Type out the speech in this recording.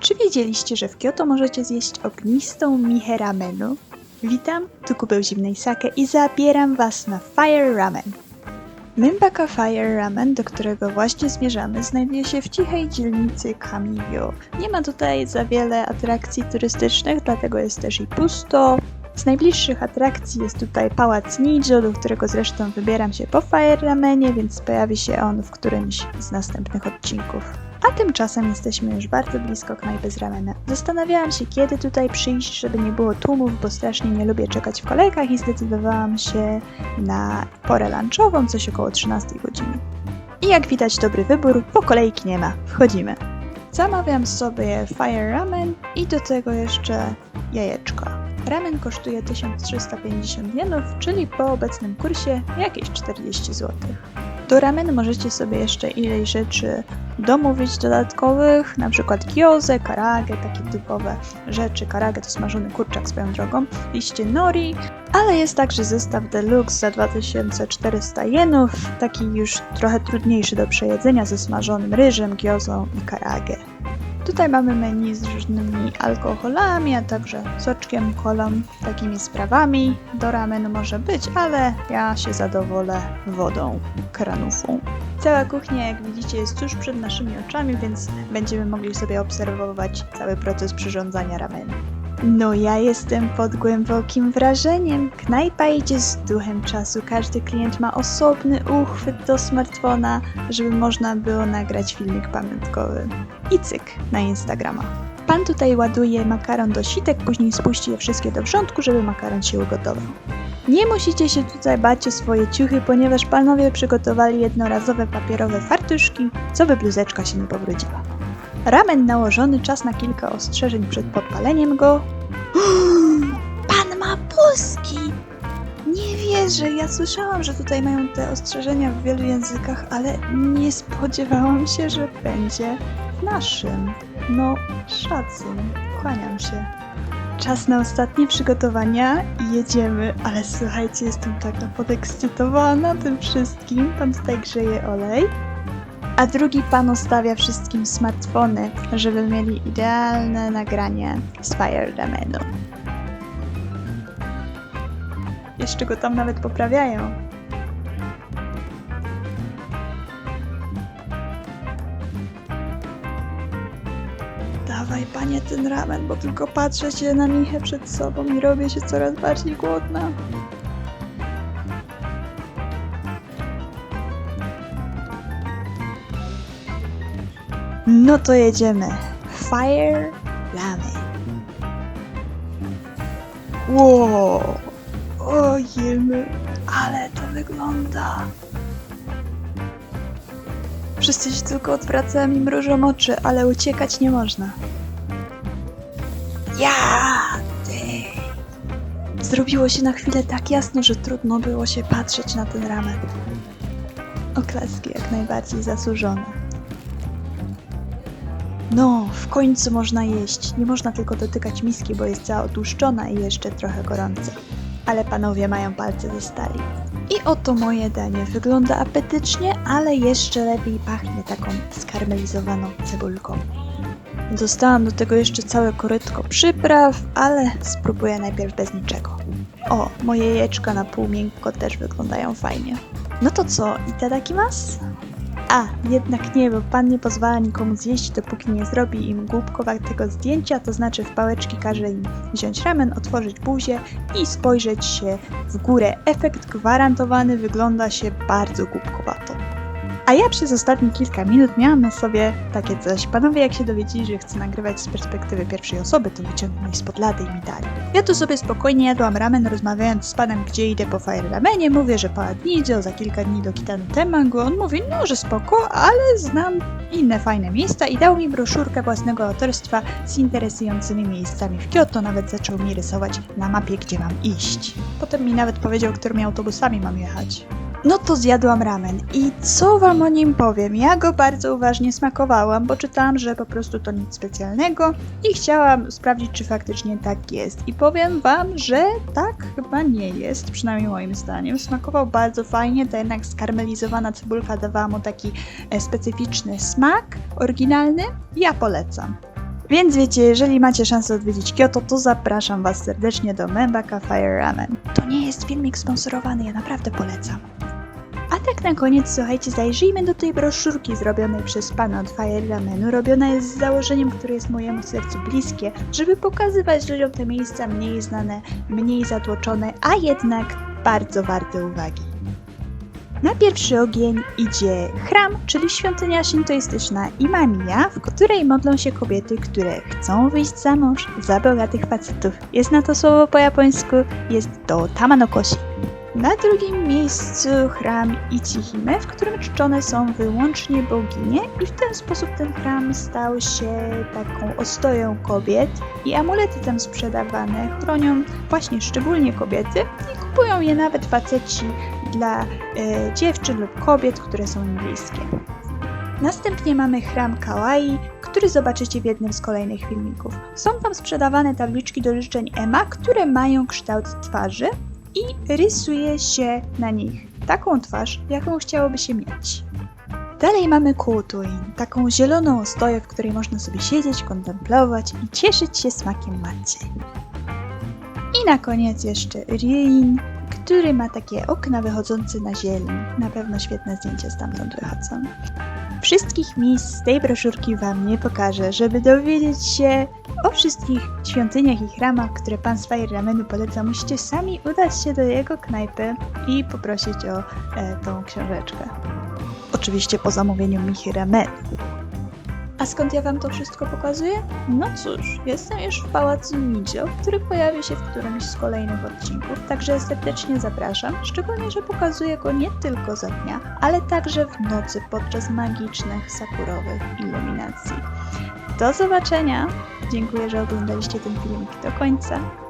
Czy wiedzieliście, że w Kyoto możecie zjeść ognistą michę ramenu? Witam, tu kubeł zimnej sake i zabieram was na Fire Ramen. Mimbaka Fire Ramen, do którego właśnie zmierzamy, znajduje się w cichej dzielnicy Kamiyo. Nie ma tutaj za wiele atrakcji turystycznych, dlatego jest też i pusto. Z najbliższych atrakcji jest tutaj Pałac Nijo, do którego zresztą wybieram się po Fire Ramenie, więc pojawi się on w którymś z następnych odcinków. A tymczasem jesteśmy już bardzo blisko knajpy z ramena. Zastanawiałam się, kiedy tutaj przyjść, żeby nie było tłumów, bo strasznie nie lubię czekać w kolejkach i zdecydowałam się na porę lunchową, coś około 13 godziny. I jak widać, dobry wybór, bo kolejki nie ma. Wchodzimy. Zamawiam sobie Fire Ramen i do tego jeszcze jajeczko. Ramen kosztuje 1350 jenów, czyli po obecnym kursie jakieś 40 zł. Do ramen możecie sobie jeszcze ileś rzeczy domówić dodatkowych, na przykład karagę, takie typowe rzeczy. Karagę to smażony kurczak swoją drogą, liście nori, ale jest także zestaw deluxe za 2400 jenów, taki już trochę trudniejszy do przejedzenia ze smażonym ryżem, giozą i karagę. Tutaj mamy menu z różnymi alkoholami, a także soczkiem, kolą, takimi sprawami. Do ramen może być, ale ja się zadowolę wodą kranufą. Cała kuchnia, jak widzicie, jest tuż przed naszymi oczami, więc będziemy mogli sobie obserwować cały proces przyrządzania ramenu. No ja jestem pod głębokim wrażeniem. Knajpa idzie z duchem czasu. Każdy klient ma osobny uchwyt do smartfona, żeby można było nagrać filmik pamiątkowy. I cyk na Instagrama. Pan tutaj ładuje makaron do sitek, później spuści je wszystkie do wrzątku, żeby makaron się ugotował. Nie musicie się tutaj bać o swoje ciuchy, ponieważ panowie przygotowali jednorazowe papierowe fartuszki, co by bluzeczka się nie pobrudziła. Ramen nałożony, czas na kilka ostrzeżeń przed podpaleniem go. Pan ma puski! Nie wierzę, ja słyszałam, że tutaj mają te ostrzeżenia w wielu językach, ale nie spodziewałam się, że będzie w naszym. No, szacun, kłaniam się. Czas na ostatnie przygotowania i jedziemy, ale słuchajcie, jestem taka podekscytowana tym wszystkim. Pan tutaj grzeje olej. A drugi pan ustawia wszystkim smartfony, żeby mieli idealne nagranie z Fire Ramenu. Jeszcze go tam nawet poprawiają. Dawaj panie ten ramen, bo tylko patrzę się na Michę przed sobą i robię się coraz bardziej głodna. No to jedziemy. Fire Ramen. Wow! Ojemy, ale to wygląda. Wszyscy się tylko odwracają i mrużą oczy, ale uciekać nie można. Ja! Zrobiło się na chwilę tak jasno, że trudno było się patrzeć na ten ramen. Oklaski jak najbardziej zasłużone. No, w końcu można jeść. Nie można tylko dotykać miski, bo jest cała otłuszczona i jeszcze trochę gorąca. Ale panowie mają palce ze stali. I oto moje danie. Wygląda apetycznie, ale jeszcze lepiej pachnie taką skarmelizowaną cebulką. Dostałam do tego jeszcze całe korytko przypraw, ale spróbuję najpierw bez niczego. O, moje jajeczka na pół miękko też wyglądają fajnie. No to co, itadakimasu? A, jednak nie, bo pan nie pozwala nikomu zjeść, dopóki nie zrobi im głupkowatego zdjęcia, to znaczy w pałeczki każe im wziąć ramen, otworzyć buzię i spojrzeć się w górę. Efekt gwarantowany wygląda się bardzo głupkowato. A ja przez ostatnie kilka minut miałam na sobie takie coś. Panowie, jak się dowiedzieli, że chcę nagrywać z perspektywy pierwszej osoby, to wyciągnęli spod lady i mi dali. Ja tu sobie spokojnie jadłam ramen, rozmawiając z panem, gdzie idę po Fire Ramenie. Mówię, że pan idzie za kilka dni do Kitanu Temangu. On mówi, no, że spoko, ale znam inne fajne miejsca i dał mi broszurkę własnego autorstwa z interesującymi miejscami w Kyoto. Nawet zaczął mi rysować na mapie, gdzie mam iść. Potem mi nawet powiedział, którymi autobusami mam jechać. No to zjadłam ramen i co wam o nim powiem? Ja go bardzo uważnie smakowałam, bo czytałam, że po prostu to nic specjalnego i chciałam sprawdzić, czy faktycznie tak jest. I powiem wam, że tak chyba nie jest, przynajmniej moim zdaniem. Smakował bardzo fajnie, ta jednak skarmelizowana cebulka dawała mu taki e, specyficzny smak, oryginalny. Ja polecam. Więc wiecie, jeżeli macie szansę odwiedzić Kyoto, to zapraszam Was serdecznie do Membaka Fire Ramen. To nie jest filmik sponsorowany, ja naprawdę polecam. Na koniec, słuchajcie, zajrzyjmy do tej broszurki zrobionej przez pana od Fire Ramenu. Robiona jest z założeniem, które jest mojemu sercu bliskie, żeby pokazywać ludziom te miejsca mniej znane, mniej zatłoczone, a jednak bardzo warte uwagi. Na pierwszy ogień idzie chram, czyli świątynia shintoistyczna Imamiya, w której modlą się kobiety, które chcą wyjść za mąż za bogatych facetów. Jest na to słowo po japońsku, jest to Tamanokoshi. Na drugim miejscu chram Ichihime, w którym czczone są wyłącznie boginie i w ten sposób ten chram stał się taką ostoją kobiet i amulety tam sprzedawane chronią właśnie szczególnie kobiety i kupują je nawet faceci dla e, dziewczyn lub kobiet, które są im bliskie. Następnie mamy chram Kawaii, który zobaczycie w jednym z kolejnych filmików. Są tam sprzedawane tabliczki do życzeń Ema, które mają kształt twarzy i rysuje się na nich taką twarz, jaką chciałoby się mieć. Dalej mamy Kutuin, taką zieloną ostoję, w której można sobie siedzieć, kontemplować i cieszyć się smakiem matcy. I na koniec jeszcze Ryin, który ma takie okna wychodzące na zieleń. Na pewno świetne zdjęcia stamtąd wychodzą. Wszystkich miejsc z tej broszurki Wam nie pokażę, żeby dowiedzieć się o wszystkich świątyniach i chramach, które Pan z Fire Ramenu poleca. Musicie sami udać się do jego knajpy i poprosić o e, tą książeczkę. Oczywiście po zamówieniu Michy Ramenu. A skąd ja wam to wszystko pokazuję? No cóż, jestem już w Pałacu Nidzio, który pojawi się w którymś z kolejnych odcinków, także serdecznie zapraszam, szczególnie, że pokazuję go nie tylko za dnia, ale także w nocy podczas magicznych, sakurowych iluminacji. Do zobaczenia! Dziękuję, że oglądaliście ten filmik do końca.